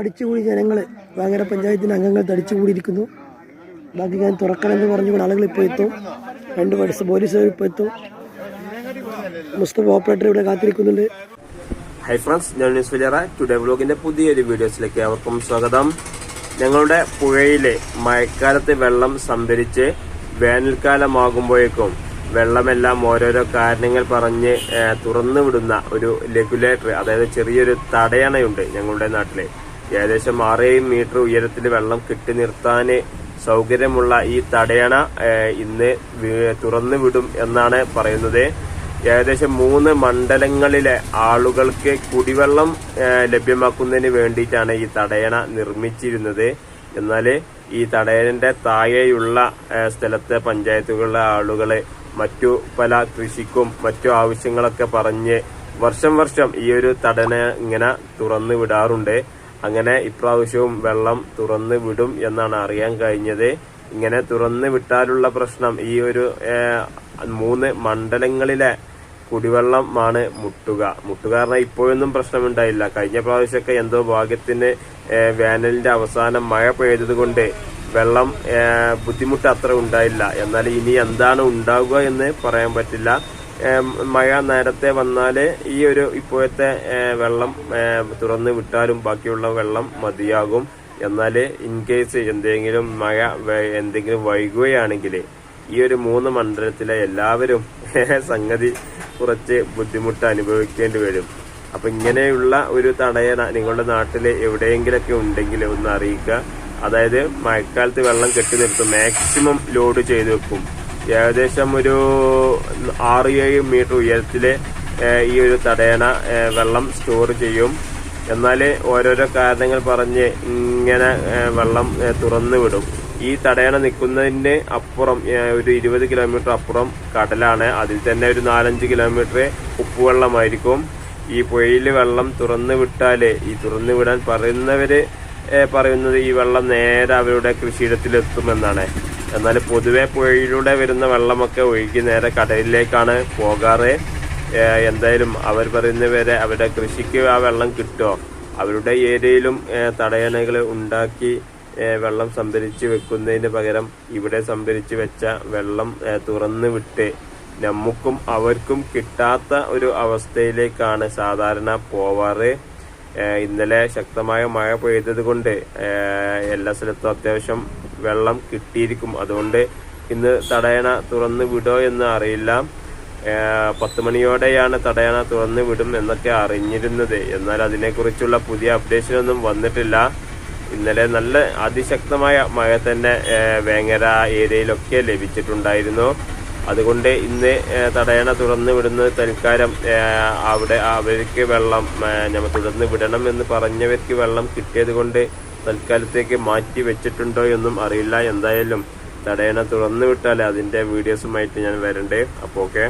അടിച്ചുകൂടി ജനങ്ങൾ വാങ്ങര പഞ്ചായത്തിന്റെ അംഗങ്ങൾ തടിച്ചുകൂടിയിരിക്കുന്നു. ബാക്കി ഞാൻ തുറക്കണമെന്ന് പറഞ്ഞുകൊണ്ട് ആളുകൾ ഇപ്പോൾ എത്തും. രണ്ട് പോലീസ് പോലീസുകാർ ഇപ്പോൾ എത്തും. മുസ്തഫ ഓപ്പറേറ്റർ ഇവിടെ കാത്തിരിക്കുന്നുണ്ട്. ഹൈ ഫ്രണ്ട്സ് ഞാൻ ന്യൂസ് വിജയറ. ടുഡേ വ്ലോഗിന്റെ പുതിയൊരു വീഡിയോസിലേക്ക് അവർക്കും സ്വാഗതം. ഞങ്ങളുടെ പുഴയിലെ മഴക്കാലത്ത് വെള്ളം സംഭരിച്ച് വേനൽക്കാലമാകുമ്പോഴേക്കും വെള്ളമെല്ലാം ഓരോരോ കാരണങ്ങൾ പറഞ്ഞ് തുറന്നുവിടുന്ന തുറന്നു വിടുന്ന ഒരു റെഗുലേറ്റർ അതായത് ചെറിയൊരു തടയണയുണ്ട് ഞങ്ങളുടെ നാട്ടിൽ. ഏകദേശം ആറേഴ് മീറ്റർ ഉയരത്തിൽ വെള്ളം കെട്ടി നിർത്താന് സൗകര്യമുള്ള ഈ തടയണ ഇന്ന് തുറന്നു വിടും എന്നാണ് പറയുന്നത്. ഏകദേശം മൂന്ന് മണ്ഡലങ്ങളിലെ ആളുകൾക്ക് കുടിവെള്ളം ലഭ്യമാക്കുന്നതിന് വേണ്ടിയിട്ടാണ് ഈ തടയണ നിർമ്മിച്ചിരുന്നത്. എന്നാൽ ഈ തടയണന്റെ താഴെയുള്ള സ്ഥലത്തെ പഞ്ചായത്തുകളിലെ ആളുകൾ മറ്റു പല കൃഷിക്കും മറ്റു ആവശ്യങ്ങളൊക്കെ പറഞ്ഞ് വർഷം വർഷം ഈ ഒരു തടന ഇങ്ങനെ തുറന്നു വിടാറുണ്ട്. അങ്ങനെ ഇപ്രാവശ്യവും വെള്ളം തുറന്ന് വിടും എന്നാണ് അറിയാൻ കഴിഞ്ഞത്. ഇങ്ങനെ തുറന്ന് വിട്ടാലുള്ള പ്രശ്നം ഈ ഒരു മൂന്ന് മണ്ഡലങ്ങളിലെ കുടിവെള്ളമാണ് മുട്ടുക. മുട്ടുക കാരണം ഇപ്പോഴൊന്നും പ്രശ്നമുണ്ടായില്ല. കഴിഞ്ഞ പ്രാവശ്യമൊക്കെ എന്തോ ഭാഗ്യത്തിന് വേനലിന്റെ അവസാനം മഴ പെയ്തതുകൊണ്ട് വെള്ളം ബുദ്ധിമുട്ട് അത്ര ഉണ്ടായില്ല. എന്നാൽ ഇനി എന്താണ് ഉണ്ടാവുക എന്ന് പറയാൻ പറ്റില്ല. മഴ നേരത്തെ വന്നാൽ ഈ ഒരു ഇപ്പോഴത്തെ വെള്ളം തുറന്ന് വിട്ടാലും ബാക്കിയുള്ള വെള്ളം മതിയാകും. എന്നാൽ ഇൻ കേസ് എന്തെങ്കിലും മഴ എന്തെങ്കിലും വൈകുകയാണെങ്കിൽ ഈ ഒരു മൂന്ന് മണ്ഡലത്തിലെ എല്ലാവരും സംഗതി കുറച്ച് ബുദ്ധിമുട്ട് അനുഭവിക്കേണ്ടി വരും. അപ്പൊ ഇങ്ങനെയുള്ള ഒരു തടയണ നിങ്ങളുടെ നാട്ടിൽ എവിടെയെങ്കിലൊക്കെ ഉണ്ടെങ്കിൽ ഒന്ന് അറിയിക്കുക. അതായത് മഴക്കാലത്ത് വെള്ളം കെട്ടി നിർത്തും. മാക്സിമം ലോഡ് ചെയ്ത് വെക്കും. ഏകദേശം ഒരു ആറ് ഏഴ് മീറ്റർ ഉയരത്തിൽ ഏഹ്, ഈ ഒരു തടയണ വെള്ളം സ്റ്റോർ ചെയ്യും. എന്നാൽ ഓരോരോ കാരണങ്ങൾ പറഞ്ഞ് ഇങ്ങനെ വെള്ളം തുറന്നു വിടും. ഈ തടയണ നിൽക്കുന്നതിന് അപ്പുറം ഒരു ഇരുപത് കിലോമീറ്റർ അപ്പുറം കടലാണ്. അതിൽ തന്നെ ഒരു നാലഞ്ച് കിലോമീറ്റർ ഉപ്പുവെള്ളമായിരിക്കും. ഈ പുഴയിൽ വെള്ളം തുറന്നു വിട്ടാൽ ഈ തുറന്നു വിടാൻ പറയുന്നവര് ഏഹ്, പറയുന്നത് ഈ വെള്ളം നേരെ അവരുടെ കൃഷിയിടത്തിലെത്തുമെന്നാണ്. എന്നാൽ പൊതുവെ പുഴയിലൂടെ വരുന്ന വെള്ളമൊക്കെ ഒഴുകി നേരെ കടലിലേക്കാണ് പോകാറ്. എന്തായാലും അവർ പറയുന്നവരെ അവരുടെ കൃഷിക്ക് ആ വെള്ളം കിട്ടുമോ അവരുടെ ഏരിയയിലും തടയണകൾ ഉണ്ടാക്കി വെള്ളം സംഭരിച്ച് വെക്കുന്നതിന് പകരം ഇവിടെ സംഭരിച്ച് വെച്ച വെള്ളം തുറന്നു വിട്ട് നമുക്കും അവർക്കും കിട്ടാത്ത ഒരു അവസ്ഥയിലേക്കാണ് സാധാരണ പോവാറ്. ഇന്നലെ ശക്തമായ മഴ പെയ്തത് കൊണ്ട് എല്ലാ സ്ഥലത്തും അത്യാവശ്യം വെള്ളം കിട്ടിയിരിക്കും. അതുകൊണ്ട് ഇന്ന് തടയണ തുറന്ന് വിടോ എന്ന് അറിയില്ല. പത്ത് മണിയോടെയാണ് തടയണ തുറന്ന് വിടും എന്നൊക്കെ അറിഞ്ഞിരുന്നത്. എന്നാൽ അതിനെക്കുറിച്ചുള്ള പുതിയ അപ്ഡേഷൻ ഒന്നും വന്നിട്ടില്ല. ഇന്നലെ നല്ല അതിശക്തമായ മഴ തന്നെ വേങ്ങര ഏരിയയിലൊക്കെ ലഭിച്ചിട്ടുണ്ടായിരുന്നു. അതുകൊണ്ട് ഇന്ന് തടയണ തുറന്ന് വിടുന്നത് തൽക്കാലം അവിടെ അവർക്ക് വെള്ളം നമ്മൾ തുറന്നു വിടണം എന്ന് പറഞ്ഞവർക്ക് വെള്ളം കിട്ടിയത് കൊണ്ട് തൽക്കാലത്തേക്ക് മാറ്റി വെച്ചിട്ടുണ്ടോ എന്നും അറിയില്ല. എന്തായാലും തടയണ തുറന്നു വിട്ടാൽ അതിന്റെ വീഡിയോസുമായിട്ട് ഞാൻ വരണ്ടേ. അപ്പോൾ ഓക്കെ.